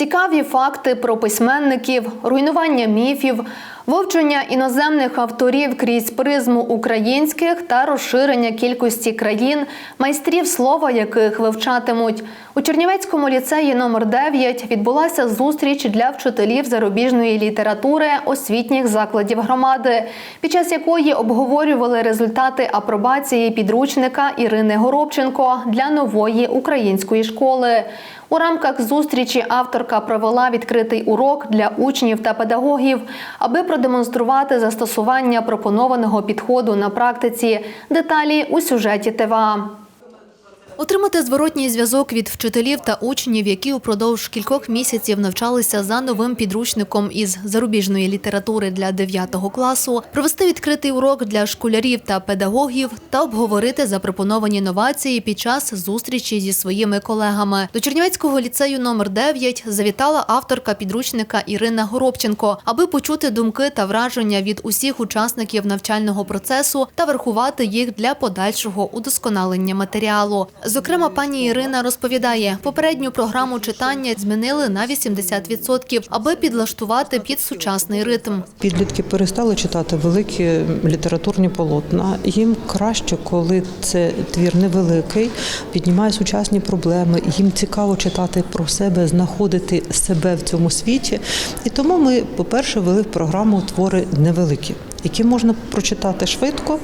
Цікаві факти про письменників, руйнування міфів, вивчення іноземних авторів крізь призму українських та розширення кількості країн, майстрів слова, яких вивчатимуть. У Чернівецькому ліцеї номер 9 відбулася зустріч для вчителів зарубіжної літератури освітніх закладів громади, під час якої обговорювали результати апробації підручника Ірини Горобченко для нової української школи. У рамках зустрічі авторка провела відкритий урок для учнів та педагогів, аби продемонструвати застосування пропонованого підходу на практиці. Деталі у сюжеті ТВА. Отримати зворотній зв'язок від вчителів та учнів, які упродовж кількох місяців навчалися за новим підручником із зарубіжної літератури для 9 класу, провести відкритий урок для школярів та педагогів та обговорити запропоновані новації під час зустрічі зі своїми колегами. До Чернівецького ліцею номер 9 завітала авторка підручника Ірина Горобченко, аби почути думки та враження від усіх учасників навчального процесу та врахувати їх для подальшого удосконалення матеріалу. Зокрема, пані Ірина розповідає, попередню програму читання змінили на 80%, аби підлаштувати під сучасний ритм. Підлітки перестали читати великі літературні полотна. Їм краще, коли це твір невеликий, піднімає сучасні проблеми. Їм цікаво читати про себе, знаходити себе в цьому світі. І тому ми, по-перше, ввели в програму твори невеликі, які можна прочитати швидко,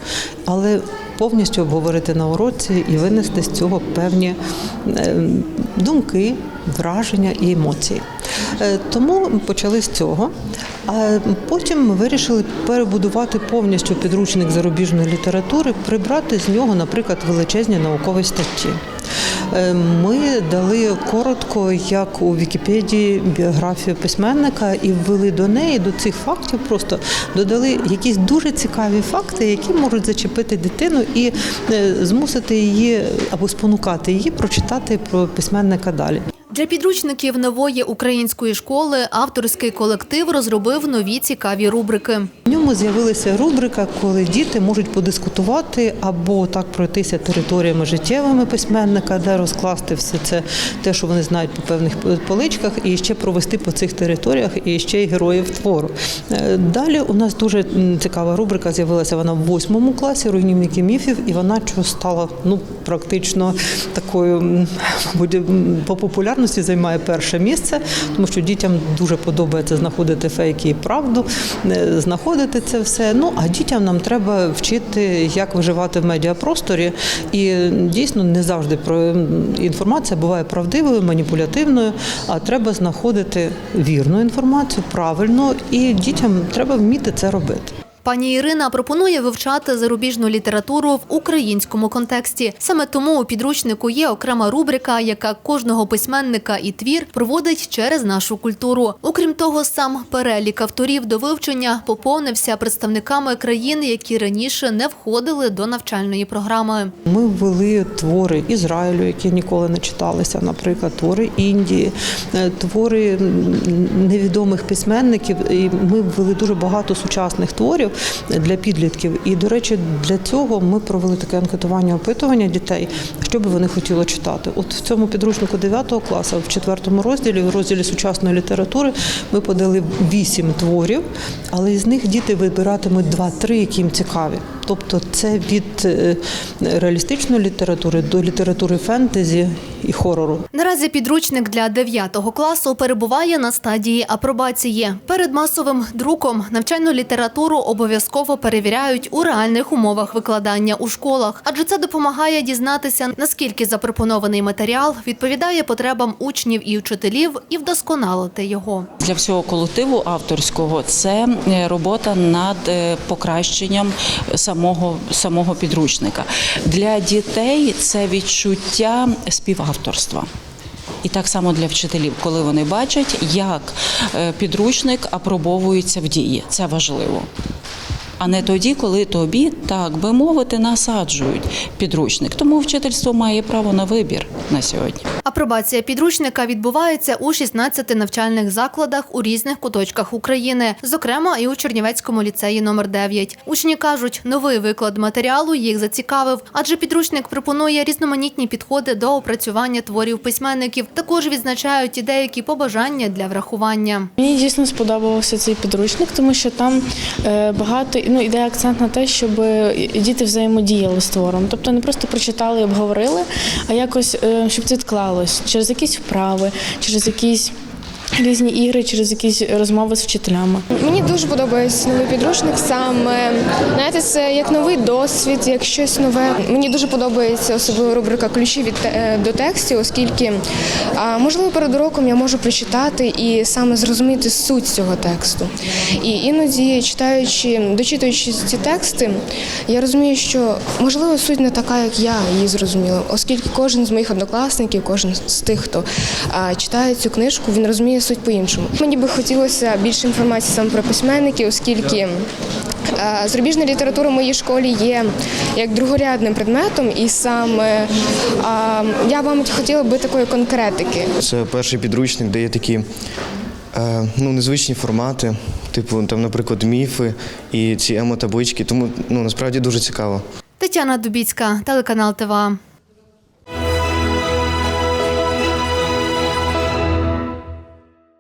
але повністю обговорити на уроці і винести з цього певні е, думки, враження і емоції. Е, Тому почали з цього. А потім ми вирішили перебудувати повністю підручник зарубіжної літератури, прибрати з нього, наприклад, величезні наукові статті. Е, Ми дали коротко, як у Вікіпедії, біографію письменника і ввели до неї, до цих фактів, просто додали якісь дуже цікаві факти, які можуть зачепити дитину і е, змусити її або спонукати її прочитати про письменника далі. Для підручників нової української школи авторський колектив розробив нові цікаві рубрики. В ньому з'явилася рубрика, коли діти можуть подискутувати або так пройтися територіями життєвими письменника, де розкласти все це, те, що вони знають по певних поличках, і ще провести по цих територіях і ще й героїв твору. Е, Далі у нас дуже цікава рубрика з'явилася вона в восьмому класі руйнівники міфів, і вона стала ну практично такою, мабуть, по займає перше місце, тому що дітям дуже подобається знаходити фейки і правду, е, знаходити це все. Ну а дітям нам треба вчити, як виживати в медіапросторі. І дійсно не завжди про інформація буває правдивою, маніпулятивною, а треба знаходити вірну інформацію, правильно, і дітям треба вміти це робити. Пані Ірина пропонує вивчати зарубіжну літературу в українському контексті. Саме тому у підручнику є окрема рубрика, яка кожного письменника і твір проводить через нашу культуру. Окрім того, сам перелік авторів до вивчення поповнився представниками країн, які раніше не входили до навчальної програми. Ми ввели твори Ізраїлю, які ніколи не читалися, наприклад, твори Індії, е, твори невідомих письменників. І ми ввели дуже багато сучасних творів для підлітків. І, до речі, для цього ми провели таке анкетування опитування дітей, що би вони хотіли читати. От в цьому підручнику 9 класу, в четвертому розділі, в розділі сучасної літератури, ми подали вісім творів, але із них діти вибиратимуть два-три, які їм цікаві. Тобто це від е, реалістичної літератури до літератури фентезі і хорору. Наразі підручник для 9 класу перебуває на стадії апробації. Перед масовим друком навчальну літературу обов'язково перевіряють у реальних умовах викладання у школах, адже це допомагає дізнатися, наскільки запропонований матеріал відповідає потребам учнів і вчителів, і вдосконалити його. Для всього колективу авторського це е, робота над е, покращенням самого, самого підручника. Для дітей це відчуття співавторства. І так само для вчителів, коли вони бачать, як е, підручник апробовується в дії. Це важливо. А не тоді, коли тобі, так би мовити, насаджують підручник. Тому вчительство має право на вибір на сьогодні. Апробація підручника відбувається у 16 навчальних закладах у різних куточках України, зокрема і у Чернівецькому ліцеї номер 9. Учні кажуть, новий виклад матеріалу їх зацікавив, адже підручник пропонує різноманітні підходи до опрацювання творів письменників. Також відзначають і деякі побажання для врахування. Мені дійсно сподобався цей підручник, тому що там е, багато ну іде акцент на те, щоб діти взаємодіяли з твором. Тобто не просто прочитали і обговорили, а якось е, щоб це відклалось через якісь вправи, через якісь. Різні ігри через якісь розмови з вчителями. Мені дуже подобається новий підручник. Саме знаєте, це як новий досвід, як щось нове. Мені дуже подобається особливо рубрика ключі від е, до текстів, оскільки можливо перед уроком я можу прочитати і саме зрозуміти суть цього тексту. І іноді читаючи, дочитуючи ці тексти, я розумію, що можливо суть не така, як я її зрозуміла, оскільки кожен з моїх однокласників, кожен з тих, хто читає цю книжку, він розуміє суть по-іншому. Мені би хотілося більше інформації саме про письменників, оскільки е, зарубіжна література в моїй школі є як другорядним предметом, і саме я вам хотіла би такої конкретики. Це перший підручник, де є такі е, ну, незвичні формати, типу, там, наприклад, міфи і ці емо-таблички. Тому ну, насправді дуже цікаво. Тетяна Дубіцька, телеканал ТВА.